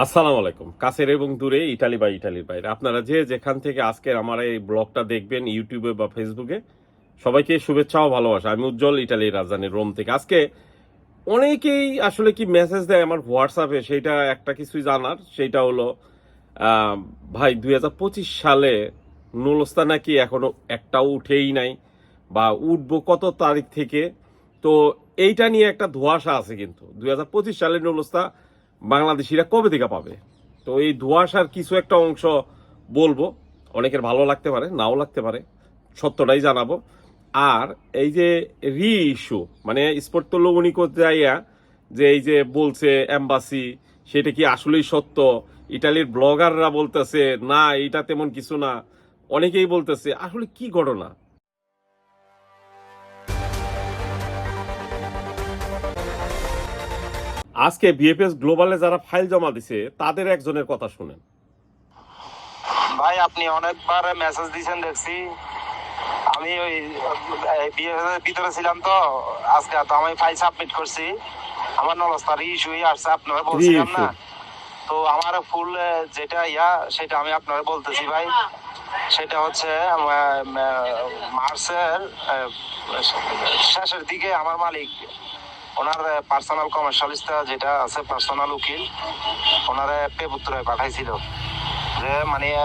আসসালামু আলাইকুম। কাছের এবং দূরে, ইটালি বা ইটালির বাইরে। আপনারা যে যেখান থেকে আজকের আমার এই ব্লগটা দেখবেন, ইউটিউবে বা ফেসবুকে, সবাইকে শুভেচ্ছা ও ভালোবাসা। আমি উজ্জ্বল ইটালির রাজধানী রোম থেকে। আজকে অনেকেই আসলে কি মেসেজ দেয় আমার হোয়াটসঅ্যাপে সেইটা একটা কিছুই জানার। সেইটা হলো ভাই, দুই হাজার পঁচিশ সালে নুলস্তা নাকি এখনও একটাও উঠেই নাই, বা উঠবো কত তারিখ থেকে? তো এইটা নিয়ে একটা ধোঁয়াশা আছে কিন্তু। দুই সালের নুলস্তা বাংলাদেশিরা কবে থেকে পাবে? তো এই ধোঁয়াশার কিছু একটা অংশ বলব। অনেকের ভালো লাগতে পারে, নাও লাগতে পারে। সত্যটাই জানাব। আর এই যে রি ইস্যু মানে স্পোর্ট তো লবণিক যাইয়া যে এই যে বলছে অ্যাম্বাসি সেটা কি আসলেই সত্য? ইটালির ব্লগাররা বলতেছে, না, এটা তেমন কিছু না। অনেকেই বলতেছে, আসলে কি ঘটনা? আজকে বিএফএস গ্লোবালে যারা ফাইল জমা দিছে তাদের একজনের কথা শুনেন। ভাই আপনি অনেকবার মেসেজ দিয়েছেন দেখছি। আমি ওই বিএফএস এর ভিতরে ছিলাম তো আজকে তো আমি ফাইল সাবমিট করছি। আমার নলস্তার ইস্যু আসছে আপনারা বলছিলাম না। তো আমার ফুল যেটা ইয়া সেটা আমি আপনারা বলতেছি ভাই। সেটা হচ্ছে মার্চের শেষের দিকে আমার মালিক ওনার পার্সোনাল কমার্শিয়ালিস্টটা যেটা আছে পার্সোনাল উকিল, ওনারে পেপুত্তরায় পাঠাইছিল। যে মানে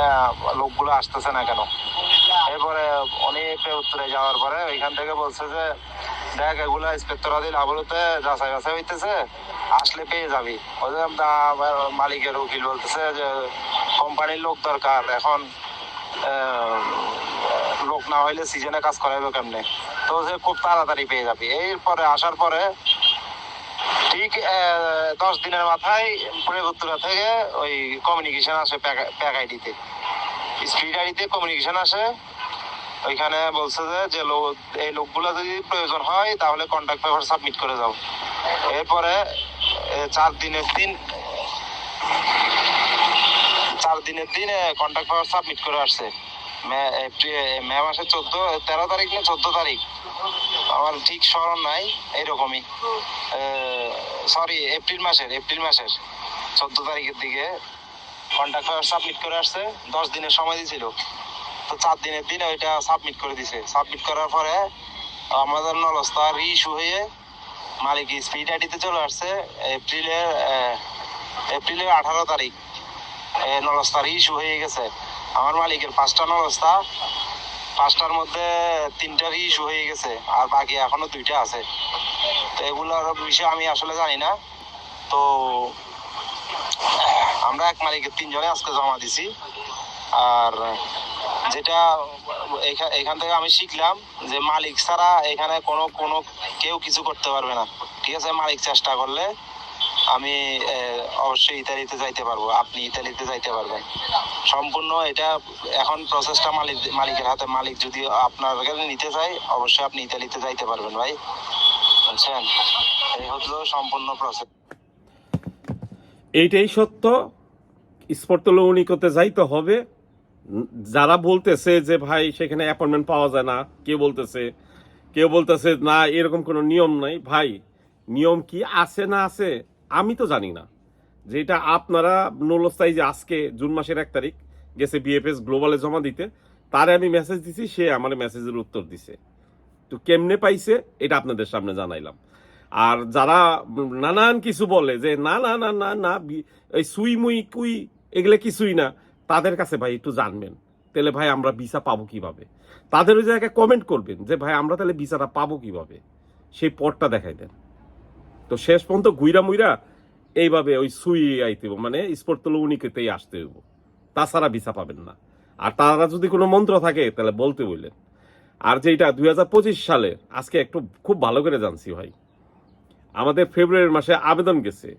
লোকগুলো আসতেছে না কেন? এরপরে উনি উত্তরে যাওয়ার পরে ওইখান থেকে বলছে যে, দেখ, এগুলো ইন্সপেক্টরাদিল আবরুতে যাচাই বাছাই হইতেছে, আসলে পেয়ে যাবি। দা- মালিকের উকিল বলতেছে যে, কোম্পানির লোক দরকার, এখন লোক না হইলে সিজনে কাজ করাইবে কেমনে? তো যে খুব তাড়াতাড়ি পেয়ে যাবি। এরপরে আসার পরে ঠিক দশ দিনের মাথায় পুরেগুত্তরা থেকে ওই কমিউনিকেশন আসে প্যাক আইডিতে স্পিড আইডিতে কমিউনিকেশন আসে। ওইখানে বলছে যে যে লোক, এই লোকগুলো যদি প্রয়োজন হয়, তাহলে কন্ট্যাক্ট পেপার সাবমিট করে যাও এরপরে চার দিনের দিন, চার দিনের দিন কন্ট্যাক্ট পেপার সাবমিট করে আসছে। মে- মাসের চোদ্দ, তেরো তারিখ না, চোদ্দ তারিখ। আমার ঠিক স্মরণ নাই এরকমই সরি এপ্রিল মাসের এপ্রিল মাসের চোদ্দ তারিখের দিকে কন্ট্যাক্ট পেপার সাবমিট করে আসছে। দশ দিনের সময় দিয়েছিল তো চার দিনের দিন ওইটা সাবমিট করে দিছে। সাবমিট করার পরে আমাদের নলস্তা রিইস্যু হয়ে মালিক স্পিড আইডিতে চলে আসছে, এপ্রিলের এপ্রিলের আঠারো তারিখ। এ, নলস্তা রিইস্যু হয়ে গেছে। আমার মালিকের পাঁচটা নলস্তা পাঁচটার মধ্যে তিনটার ইস্যু হয়ে গেছে আর বাকি এখনও দুইটা আছে। তো এগুলোর বিষয়ে আমি আসলে জানি না। তো আমরা এক মালিকের তিনজনে আজকে জমা দিছি। আর যেটা এখা- এখান থেকে আমি শিখলাম যে মালিক ছাড়া এখানে কোনো কোনো কেউ কিছু করতে পারবে না। ঠিক আছে? মালিক চেষ্টা করলে আমি অবশ্যই ইতালিতে যাইতে পারব। আপনি ইতালিতে যাইতে পারবেন। সম্পূর্ণ এটা এখন প্রসেসটা মালিক, মালিকের হাতে, মালিক যদি আপনার কাছে নিতে চাই অবশ্যই আপনি ইতালিতে যাইতে পারবেন ভাই। বুঝছেন? এই হলো সম্পূর্ণ প্রসেস এইটাই সত্য। স্পর্টলৌনি করতে যাইতে হবে। যারা বলতেছে যে, ভাই, সেখানে অ্যাপয়েন্টমেন্ট পাওয়া যায় না। কেউ বলতেছে কেউ বলতেছে, না, এরকম কোনো নিয়ম নাই। ভাই, নিয়ম কি আছে না আছে? আমি তো জানি না যেটা আপনারা নলস্তাই যে আজকে জুন মাসের এক তারিখ গেছে বিএফএস গ্লোবালে জমা দিতে। তারে আমি মেসেজ দিছি, সে আমার মেসেজের উত্তর দিছে। তো কেমনে পাইছে, এটা আপনাদের সামনে জানাইলাম। আর যারা নানান কিছু বলে যে, না না না না না এই সুই, মুই, কুই, এগুলো কিছুই না। তাদের কাছে ভাই একটু জানবেন। তাহলে ভাই আমরা ভিসা পাবো কীভাবে? তাদের ওই জায়গায় কমেন্ট করবেন যে, ভাই, আমরা তাহলে ভিসাটা পাবো কীভাবে? সেই পথটা দেখাই দেন। তো শেষ পর্যন্ত গুইরা মুইরা এইভাবে ওই সুই আইতে মানে স্পোর্ট তুলো উনিকেতেই আসতে হইব। তাছাড়া ভিসা পাবেন না। আর তারা যদি কোনো মন্ত্র থাকে, তাহলে বলতে বললেন আর যেটা দুই সালে, আজকে একটু খুব ভালো করে জানছি ভাই। আমাদের ফেব্রুয়ারি মাসে আবেদন গেছে।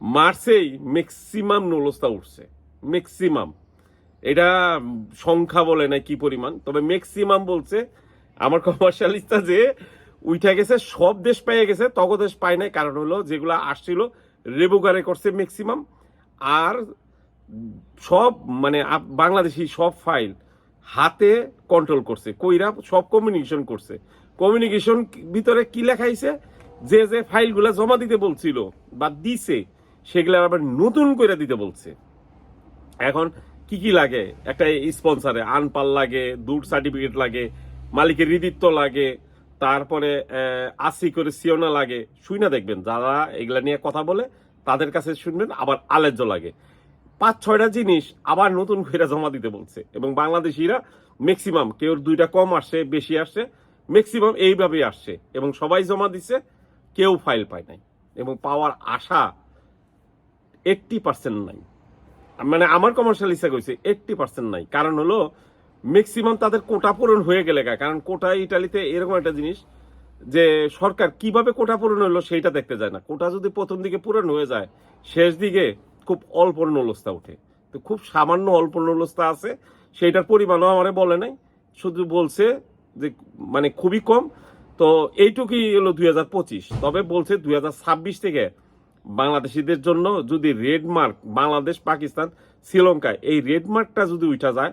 মার্চেই ম্যাক্সিমাম নলস্তা উঠছে। ম্যাক্সিমাম। এটা সংখ্যা বলে না কি পরিমাণ, তবে ম্যাক্সিমাম বলছে আমার কমার্শিয়ালিস্টটা যে উইঠা গেছে, সব দেশ পেয়ে গেছে, তগ দেশ পায় নাই। কারণ হলো, যেগুলো আসছিল রেবুকারে করছে ম্যাক্সিমাম আর সব মানে বাংলাদেশি সব ফাইল হাতে কন্ট্রোল করছে, কইরা সব কমিউনিকেশন করছে। কমিউনিকেশন ভিতরে কি লেখাইছে যে যে ফাইলগুলো জমা দিতে বলছিল বা দিছে, সেগুলো আবার নতুন করে দিতে বলছে। এখন কি কি লাগে? একটা স্পন্সারে আনপাল লাগে, দুধ সার্টিফিকেট লাগে, মালিকের হৃদিত্ব লাগে তারপরে আসি করে সিওনা লাগে, শুই না দেখবেন। যারা এগুলা নিয়ে কথা বলে, তাদের কাছে শুনবেন, আবার আলেজ্য লাগে। পাঁচ, ছয়টা জিনিস আবার নতুন করে জমা দিতে বলছে। এবং বাংলাদেশিরা ম্যাক্সিমাম কেউ দুইটা কম আসছে বেশি আসছে ম্যাক্সিমাম এইভাবেই আসছে। এবং সবাই জমা দিচ্ছে কেউ ফাইল পায় নাই। এবং পাওয়ার আশা এইটটি পার্সেন্ট নাই। মানে আমার কমার্শিয়াল ইচ্ছা কইছে এইটটি পার্সেন্ট নাই। কারণ হলো ম্যাক্সিমাম তাদের কোটা পূরণ হয়ে গেলে। কারণ কোটা ইটালিতে এরকম একটা জিনিস যে সরকার কীভাবে কোটা পূরণ হলো সেইটা দেখতে যায় না। কোটা যদি প্রথম দিকে পূরণ হয়ে যায়, শেষ দিকে খুব অল্প নলস্তা ওঠে। তো খুব সামান্য অল্প নলস্তা আছে, সেইটার পরিমাণও আমারে বলে নাই। শুধু বলছে যে মানে খুবই কম। তো এইটুকুই হলো দুই হাজার পঁচিশ। তবে বলছে দুই হাজার ছাব্বিশ থেকে বাংলাদেশিদের জন্য যদি রেড মার্ক, বাংলাদেশ, পাকিস্তান শ্রীলঙ্কা এই রেড মার্কটা যদি উঠা যায়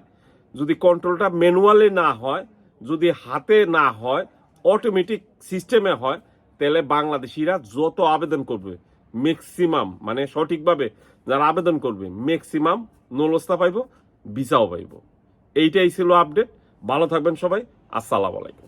যদি কন্ট্রোলটা ম্যানুয়ালি না হয়, যদি হাতে না হয় অটোমেটিক সিস্টেমে হয়, তাহলে বাংলাদেশিরা যত আবেদন করবে ম্যাক্সিমাম মানে সঠিকভাবে যারা আবেদন করবে ম্যাক্সিমাম নলস্তা পাইব, ভিসাও পাইব। এইটাই ছিল আপডেট ভালো থাকবেন সবাই। আসসালামু আলাইকুম।